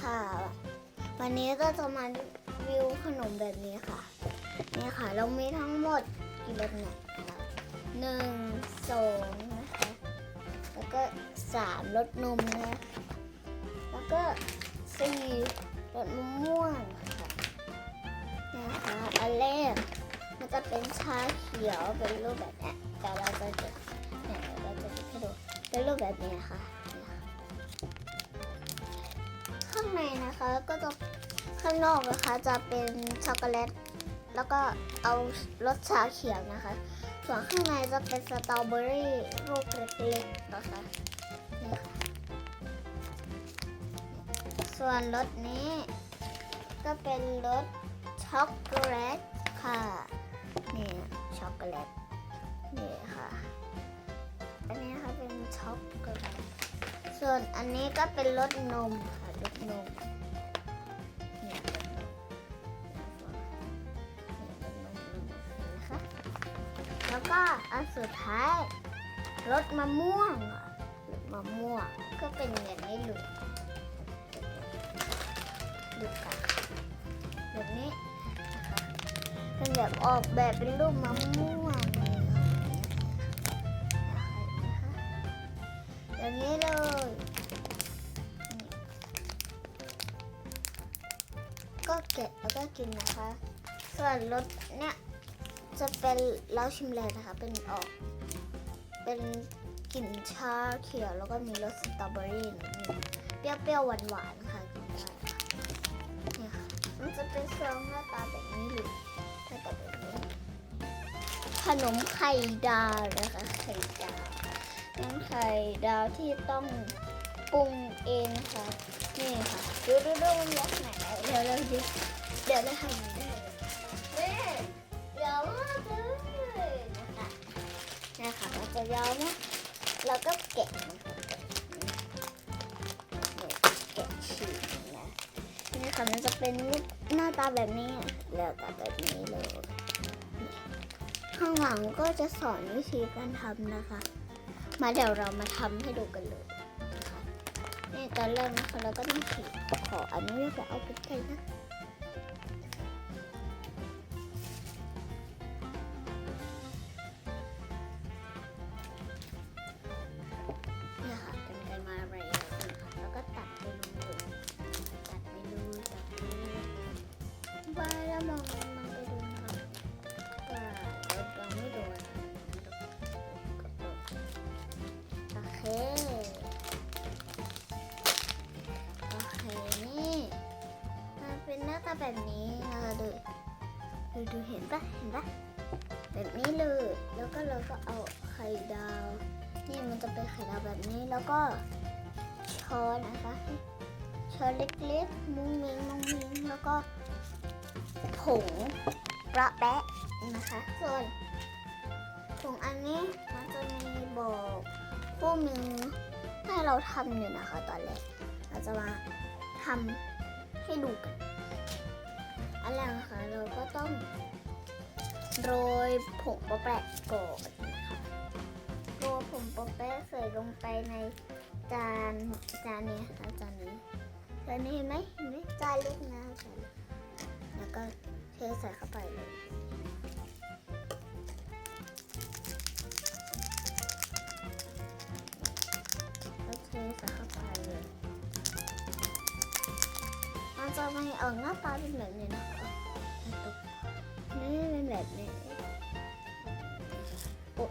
ค่ะ วันนี้ก็จะมาวิวขนมแบบนี้ค่ะ นี่ค่ะเรามีทั้งหมดกี่รสเนี่ยหนึ่งสองนะคะ แล้วก็สามรสนมนะแล้วก็สี่รสมะม่วงค่ะนะคะอันแรกมันจะเป็นชาเขียวเป็นรูปแบบนี้แต่เราจะเนี่ยเราจะให้ดูเป็นรูปแบบนี้ค่ะ ในนะคะก็จะข้างนอกนะคะจะเป็นช็อกโกแลต แล้วก็เอารสชาเขียวนะคะ ส่วนข้างในจะเป็นสตรอเบอรี่ลูกเล็กๆนะคะนี่ค่ะส่วนรสนี้ก็เป็นรสช็อกโกแลตค่ะนี่ช็อกโกแลตนี่ค่ะอันนี้นะคะเป็นช็อกโกแลตส่วนอันนี้ก็เป็นรสนมค่ะ รสนมเนี่ยนะคะแล้วก็อันสุดท้ายรสมะม่วงรสมะม่วงก็เป็นแบบนี้เลยดูค่ะแบบนี้เป็นแบบออกแบบเป็นรูปมะม่วง แกะแล้วก็กินนะคะ ส่วนรสเนี่ยจะเป็นเราชิมเลนะคะ เป็นออก เป็นกลิ่นชาเขียว แล้วก็มีรสสตรอเบอรี่นิดเปรี้ยวๆหวานๆค่ะกินได้ค่ะเนี่ยค่ะมันจะเป็นซองหน้าตาแบบนี้เลยหน้าตาแบบนี้ ขนมไข่ดาวนะคะไข่ดาวน้ำไข่ดาวที่ต้อง ปรุงเองค่ะนี่ค่ะดูดูดูมันยักไหนเดี๋ยวเราดูเดี๋ยวเราทำได้นี่ยาวมากเลยนะคะนี่ค่ะมันจะยาวมากเราก็แกะนคะแกะนี่แกะฉีกนะนี่ค่ะมันจะเป็นหน้าตาแบบนี้แล้วก็แบบนี้เลยข้างหลังก็จะสอนวิธีการทำนะคะ มาเดี๋ยวเรามาทำให้ดูกันเลย ตอนแรกนะคะเราก็ต้องขีดขออนุญาตเอาไปใส่นะ เป็แบบนี้นะคะดูดูดูเห็นปะเห็นปะแบบนี้เลยแล้วก็เราก็เอาไข่ดาว นี่มันจะเป็นไข่ดาวแบบนี้แล้วก็ช้อนนะคะช้อนเล็กๆ มุ้งมิ้งมุ้งมิ้งแล้วก็ผงประแปะนะคะ ส่วนผงอันนี้มันจะมีบอกคู่มือให้เราทำอยู่นะคะ ตอนแรกเราจะมาทำให้ดูกัน รกนะคะเราก็ต้องโรยผงปะแปะก่อนนะคะโรยผงปะแปะใส่ลงไปในจานจานนี้ค่ะจานนี้จานนี้เห็นไหมเห็นไหมจานเล็กนะจานเล็กแล้วก็เทใส่เข้าไปเลย ออกหน้าตาเป็นแบบนี้นะคะนี่เป็นแบบนี้โอ๊ะ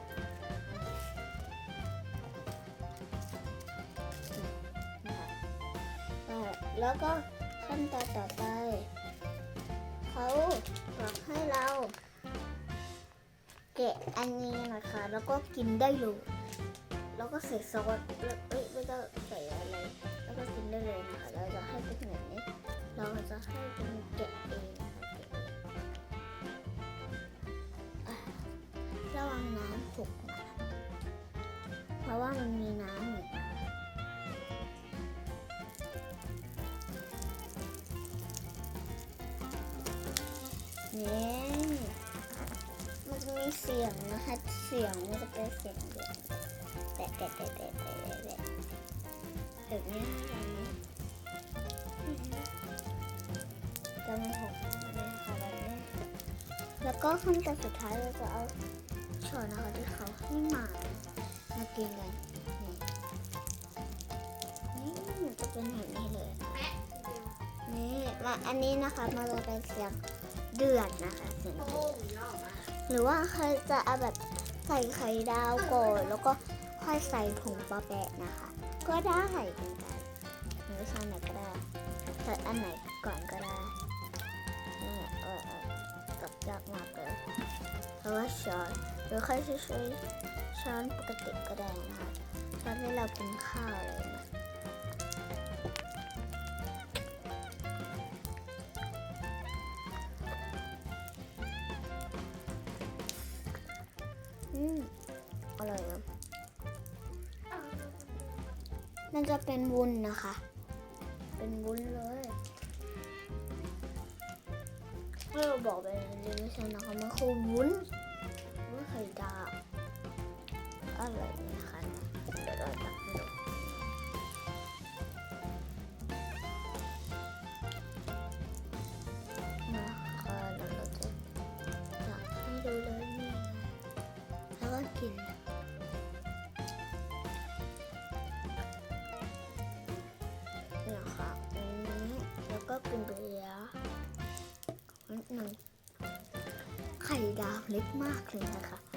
นะคะอ่าแล้วก็ขั้นตอนต่อไป เขาบอกให้เราแกะอันนี้นะคะ แล้วก็กินได้เลยแล้วก็ใส่ซอสแล้วเอ้ยไม่ต้องใส่ ว่ามันมีน้ำอยู่นี่มันจะมีเสียงนะคะ เสียงมันจะเป็นเสียงเดียวแตะแตะแตะแตะแตะแตะแบบนี้แบบนี้จะมีหกนี่ค่ะแบบนี้แล้วก็ขั้นตอนสุดท้ายเราจะเอาช้อนนะคะที่เขาให้มา มากินกันนี่มันจะเป็นแบบนี้เลยนะแม่เดียวนี่และอันนี้นะคะมันจะเป็นเสียงเดือดนะคะเสียงเดือดหรือว่าใครจะเอาแบบใส่ไข่ดาวก่อนแล้วก็ค่อยใส่ผงปลาแปะนะคะ ก็ได้เหมือนกันหรือชอนไหนก็ได้ใส่อันไหนก่อนก็ได้นี่เออเออจับยากมากเลยเพราะว่าช้อนหรือใครจะใช้อนปกติก็ได้นะคะช้อนที่เรากินข้าวเลยนะอืมอร่อยนะมันจะเป็นวุ้นนะคะ เป็นวุ้นเลยเราบอกไปในเรื่องฉันะคะมันคือวุ้นวุ้นไข่ดาว อร่อยนะคะเดี๋ยวเราตักให้ดูนะคะแล้วเราจะตักให้ดูเลยนี่แล้วก็กินนี่ยค่ะอันนี้แล้วก็กินไปแล้วนิดนึงไข่ดาวเล็กมากเลยนะคะ